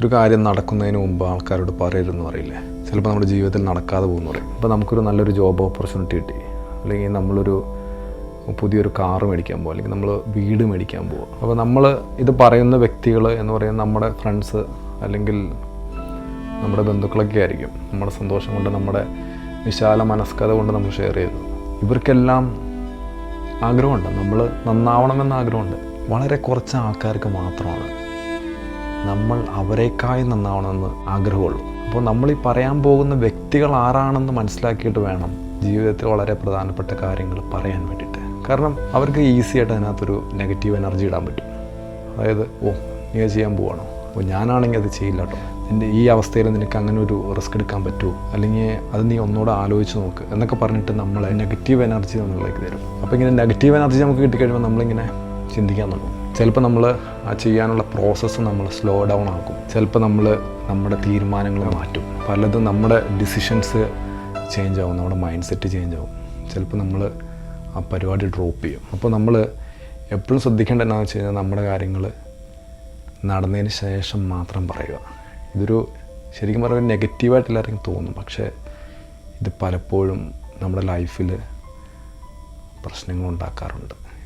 ഒരു കാര്യം നടക്കുന്നതിന് മുമ്പ് ആൾക്കാരോട് പറയരുതെന്ന് പറയില്ലേ? ചിലപ്പോൾ നമ്മുടെ ജീവിതത്തിൽ നടക്കാതെ പോകുന്നു പറയും. അപ്പോൾ നമുക്കൊരു നല്ലൊരു ജോബ് ഓപ്പർച്യൂണിറ്റി കിട്ടി. അല്ലെങ്കിൽ നമ്മളൊരു പുതിയൊരു കാറ് മേടിക്കാൻ പോകുക അല്ലെങ്കിൽ നമ്മൾ വീട് മേടിക്കാൻ പോവുക അപ്പോൾ നമ്മൾ ഇത് പറയുന്ന വ്യക്തികൾ എന്ന് പറയുന്നത് നമ്മുടെ ഫ്രണ്ട്സ് അല്ലെങ്കിൽ നമ്മുടെ ബന്ധുക്കളൊക്കെ ആയിരിക്കും. നമ്മുടെ സന്തോഷം കൊണ്ട് നമ്മുടെ വിശാല മനസ്കത കൊണ്ട് നമ്മൾ ഷെയർ ചെയ്തു. ഇവർക്കെല്ലാം ആഗ്രഹമുണ്ട്. നമ്മൾ നന്നാവണമെന്ന് ആഗ്രഹമുണ്ട്. വളരെ കുറച്ച് ആൾക്കാർക്ക് മാത്രമാണ് നമ്മൾ അവരെക്കായി നന്നാവണമെന്ന് ആഗ്രഹമുള്ളൂ. അപ്പോൾ നമ്മൾ ഈ പറയാൻ പോകുന്ന വ്യക്തികൾ ആരാണെന്ന് മനസ്സിലാക്കിയിട്ട് വേണം ജീവിതത്തിൽ വളരെ പ്രധാനപ്പെട്ട കാര്യങ്ങൾ പറയാൻ വേണ്ടിയിട്ട്. കാരണം അവർക്ക് ഈസി ആയിട്ട് അതിനകത്തൊരു നെഗറ്റീവ് എനർജി ഇടാൻ പറ്റും. അതായത് ഓ നീ ചെയ്യാൻ പോവാണോ? അപ്പോൾ ഞാനാണെങ്കിൽ അത് ചെയ്യില്ല കേട്ടോ. എന്റെ ഈ അവസ്ഥയിൽ നിനക്ക് അങ്ങനെ ഒരു റിസ്ക് എടുക്കാൻ പറ്റുമോ? അല്ലെങ്കിൽ അത് നീ ഒന്നുകൂടെ ആലോചിച്ച് നോക്ക് എന്നൊക്കെ പറഞ്ഞിട്ട് നമ്മളെ നെഗറ്റീവ് എനർജി നമ്മളിലേക്ക് തരും. അപ്പോൾ ഇങ്ങനെ നെഗറ്റീവ് എനർജി നമുക്ക് കിട്ടിക്കഴിയുമ്പോൾ നമ്മളിങ്ങനെ ചിന്തിക്കാൻ തുടങ്ങും. ചിലപ്പോൾ നമ്മൾ ആ ചെയ്യാനുള്ള പ്രോസസ്സ് നമ്മൾ സ്ലോ ഡൗൺ ആക്കും. ചിലപ്പോൾ നമ്മൾ നമ്മുടെ തീരുമാനങ്ങൾ മാറ്റും. പലതും നമ്മുടെ ഡിസിഷൻസ് ചേഞ്ച് ആവും നമ്മുടെ മൈൻഡ് സെറ്റ് ചേഞ്ച് ആവും. ചിലപ്പോൾ നമ്മൾ ആ പരിപാടി ഡ്രോപ്പ് ചെയ്യും. അപ്പോൾ നമ്മൾ എപ്പോഴും ശ്രദ്ധിക്കേണ്ട എന്താണെന്ന് വെച്ച് കഴിഞ്ഞാൽ നമ്മുടെ കാര്യങ്ങൾ നടന്നതിന് ശേഷം മാത്രം പറയുക. ഇതൊരു ശരിക്കും പറഞ്ഞാൽ നെഗറ്റീവായിട്ട് എല്ലാവർക്കും തോന്നും. പക്ഷേ ഇത് പലപ്പോഴും നമ്മുടെ ലൈഫിൽ പ്രശ്നങ്ങൾ ഉണ്ടാക്കാറുണ്ട്.